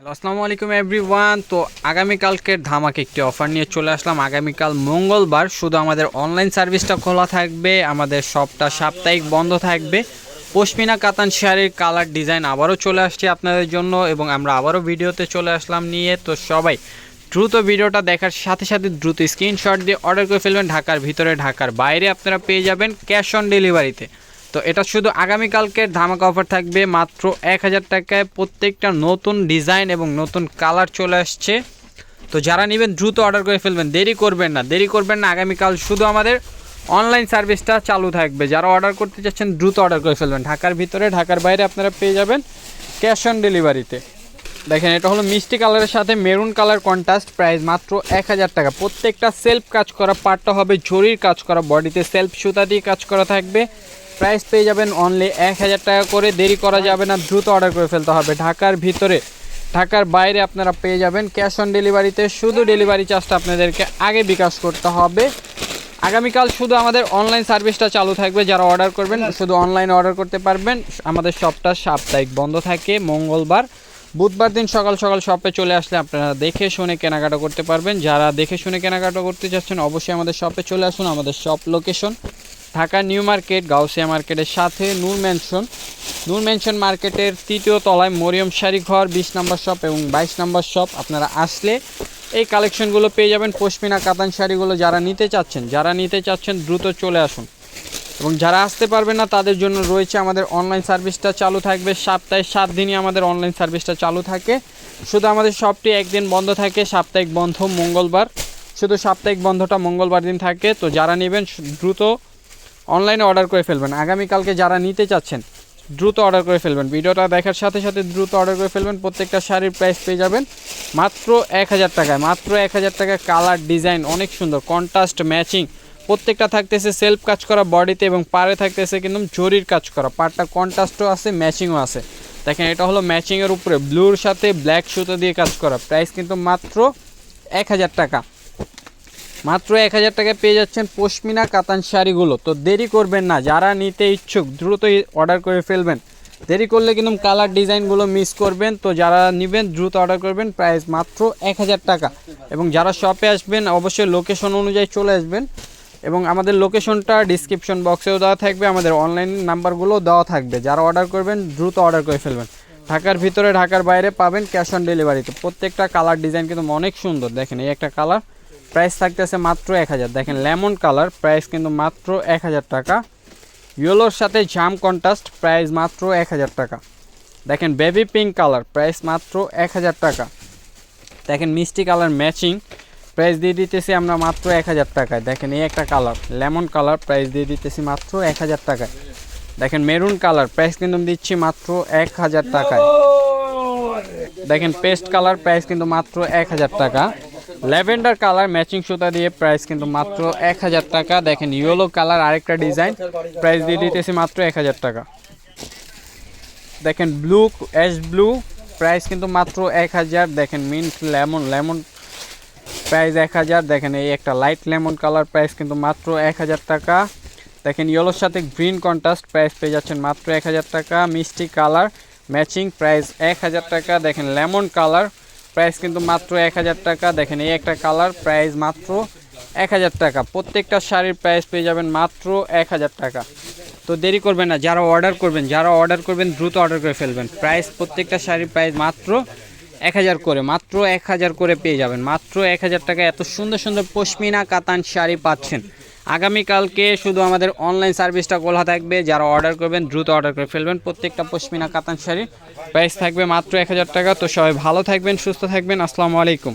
Hello আসসালামু আলাইকুম everyone তো আগামীকালকের ধামাকে একটি অফার নিয়ে চলে আসলাম। আগামীকাল মঙ্গলবার শুধু আমাদের অনলাইন সার্ভিসটা খোলা থাকবে, আমাদের শপটা সাপ্তাহিক বন্ধ থাকবে। পশমিনা কাতান শাড়ির কালার ডিজাইন আবারও চলে আসছে আপনাদের জন্য এবং আমরা আবারও ভিডিওতে চলে আসলাম নিয়ে। তো সবাই দ্রুত ভিডিওটা দেখার সাথে সাথে দ্রুত স্ক্রিনশট দিয়ে অর্ডার করে ফেলবেন। ঢাকার ভিতরে, ঢাকার বাইরে আপনারা পেয়ে যাবেন ক্যাশ অন ডেলিভারিতে তো এটা শুধু আগামীকালকের ধামাকা অফার থাকবে, মাত্র এক হাজার টাকায় প্রত্যেকটা নতুন ডিজাইন এবং নতুন কালার চলে আসছে। তো যারা নেবেন, দ্রুত অর্ডার করে ফেলবেন, দেরি করবেন না, দেরি করবেন না, আগামীকাল শুধু আমাদের অনলাইন সার্ভিসটা চালু থাকবে। যারা অর্ডার করতে চাচ্ছেন, দ্রুত অর্ডার করে ফেলবেন। ঢাকার ভিতরে, ঢাকার বাইরে আপনারা পেয়ে যাবেন ক্যাশ অন ডেলিভারিতে দেখেন, এটা হলো মিষ্টি কালারের সাথে মেরুন কালার কন্ট্রাস্ট প্রাইস মাত্র এক হাজার টাকা। প্রত্যেকটা সেলফ কাজ করা পার্টটা হবে জরির কাজ করা বডিতে সেলফ সুতা দিয়ে কাজ করা থাকবে। প্রাইস পেয়ে যাবেন অনলি এক হাজার টাকা করে। দেরি করা যাবে না, দ্রুত অর্ডার করে ফেলতে হবে। ঢাকার ভিতরে, ঢাকার বাইরে আপনারা পেয়ে যাবেন ক্যাশ অন ডেলিভারিতে শুধু ডেলিভারি চার্জটা আপনাদেরকে আগে বিকাশ করতে হবে। আগামীকাল শুধু আমাদের অনলাইন সার্ভিসটা চালু থাকবে। যারা অর্ডার করবেন, শুধু অনলাইনে অর্ডার করতে পারবেন। আমাদের শপটা সাপ্তাহিক বন্ধ থাকে, মঙ্গলবার। বুধবার দিন সকাল সকাল শপে চলে আসলে আপনারা দেখে শুনে কেনাকাটা করতে পারবেন। যারা দেখে শুনে কেনাকাটা করতে চাচ্ছেন অবশ্যই আমাদের শপে চলে আসুন। আমাদের shop location Dhaka new market, Gausia মার্কেটের সাথে নূর ম্যানশন নূর ম্যানশন মার্কেটের তৃতীয় তলায় মরিয়ম শাড়ি ঘর বিশ নম্বর শপ এবং বাইশ নম্বর শপ। আপনারা আসলে এই কালেকশনগুলো পেয়ে যাবেন পশমিনা কাতান শাড়িগুলো যারা নিতে চাচ্ছেন। যারা নিতে চাচ্ছেন দ্রুত চলে আসুন। এবং যারা আসতে পারবেন না, তাদের জন্য রয়েছে আমাদের অনলাইন সার্ভিসটা চালু থাকবে। সপ্তাহে সাত দিনই আমাদের অনলাইন সার্ভিসটা চালু থাকে। শুধু আমাদের শপটি একদিন বন্ধ থাকে, সাপ্তাহিক বন্ধ মঙ্গলবার। শুধু সাপ্তাহিক বন্ধটা মঙ্গলবার দিন থাকে। তো যারা নেবেন, দ্রুত অনলাইনে অর্ডার করে ফেলবেন। আগামীকালকে যারা নিতে চাচ্ছেন, দ্রুত অর্ডার করে ফেলবেন। ভিডিওটা দেখার সাথে সাথে দ্রুত অর্ডার করে ফেলবেন। প্রত্যেকটা শাড়ির প্রাইস পেয়ে যাবেন মাত্র এক হাজার টাকায়। মাত্র এক হাজার টাকায় কালার ডিজাইন অনেক সুন্দর। কন্ট্রাস্ট ম্যাচিং প্রত্যেকটা থাকতেছে সেলফ কাজ করা বডিতে এবং পাড়ে থাকতেছে কিন্তু জরির কাজ করা। পাড়টা কন্ট্রাস্টও আছে ম্যাচিংও আছে। দেখেন, এটা হলো ম্যাচিংয়ের উপরে। ব্লুর সাথে ব্ল্যাক সুতো দিয়ে কাজ করা। প্রাইস কিন্তু মাত্র এক হাজার টাকা। মাত্র এক হাজার টাকায় পেয়ে যাচ্ছেন পশমিনা কাতান শাড়িগুলো। তো দেরি করবেন না, যারা নিতে ইচ্ছুক, দ্রুতই অর্ডার করে ফেলবেন। দেরি করলে কিন্তু কালার ডিজাইনগুলো মিস করবেন। তো যারা নেবেন, দ্রুত অর্ডার করবেন প্রাইস মাত্র এক হাজার টাকা। এবং যারা শপে আসবেন, অবশ্যই লোকেশন অনুযায়ী চলে আসবেন। এবং আমাদের লোকেশনটা ডিসক্রিপশন বক্সেও দেওয়া থাকবে, আমাদের অনলাইন নাম্বারগুলো দেওয়া থাকবে। যারা অর্ডার করবেন, দ্রুত অর্ডার করে ফেলবেন। ঢাকার ভিতরে, ঢাকার বাইরে পাবেন ক্যাশ অন ডেলিভারিতে প্রত্যেকটা কালার ডিজাইন কিন্তু অনেক সুন্দর। দেখেন, এই একটা কালার প্রাইস থাকতেছে মাত্র এক হাজার। দেখেন, লেমন কালার, প্রাইস কিন্তু মাত্র এক হাজার টাকা। ইয়েলোর সাথে জাম কন্ট্রাস্ট, প্রাইস মাত্র এক হাজার টাকা। দেখেন, বেবি পিঙ্ক কালার, প্রাইস মাত্র এক হাজার টাকা। দেখেন, মিষ্টি কালার ম্যাচিং, প্রাইস দিয়ে দিতেছি আমরা মাত্র এক হাজার টাকায়। দেখেন, এই একটা কালার, লেমন কালার, প্রাইস দিয়ে দিতেছি মাত্র এক হাজার টাকায়। দেখেন, মেরুন কালার, প্রাইস কিন্তু দিচ্ছি মাত্র এক হাজার টাকায়। দেখেন, পেস্ট কালার, প্রাইস কিন্তু মাত্র এক হাজার টাকা। ল্যাভেন্ডার কালার ম্যাচিং সুতা দিয়ে প্রাইস কিন্তু মাত্র এক হাজার টাকা। দেখেন ইয়েলো কালার আরেকটা ডিজাইন প্রাইস দিয়ে দিতেছি মাত্র এক হাজার টাকা। দেখেন ব্লু অ্যাশ ব্লু প্রাইস কিন্তু মাত্র এক হাজার। দেখেন মিন্ট লেমন লেমন প্রাইস এক হাজার। দেখেন, এই একটা লাইট লেমন কালার প্রাইস কিন্তু মাত্র এক হাজার টাকা। দেখেন ইয়েলোর সাথে গ্রিন কন্ট্রাস্ট প্রাইস পেয়ে যাচ্ছেন মাত্র এক হাজার টাকা। মিষ্টি কালার ম্যাচিং প্রাইস এক হাজার টাকা। দেখেন লেমন কালার প্রাইস কিন্তু মাত্র এক হাজার টাকা। দেখেন, এই একটা কালার প্রাইস মাত্র এক হাজার টাকা। প্রত্যেকটা শাড়ির প্রাইস পেয়ে যাবেন মাত্র এক হাজার টাকা। তো দেরি করবেন না, যারা অর্ডার করবেন, যারা অর্ডার করবেন, দ্রুত অর্ডার করে ফেলবেন। প্রাইস প্রত্যেকটা শাড়ির প্রাইস মাত্র এক হাজার করে, মাত্র এক হাজার করে পেয়ে যাবেন। মাত্র এক হাজার টাকা এত সুন্দর সুন্দর পশমিনা কাতান শাড়ি পাচ্ছেন। আগামীকালকে শুধু আমাদের অনলাইন সার্ভিসটা খোলা থাকবে। যারা অর্ডার করবেন, দ্রুত অর্ডার করে ফেলবেন। প্রত্যেকটা পশমিনা কাতান শাড়ির প্রাইস থাকবে মাত্র এক হাজার টাকা। তো সবাই ভালো থাকবেন, সুস্থ থাকবেন। আসসালামু আলাইকুম।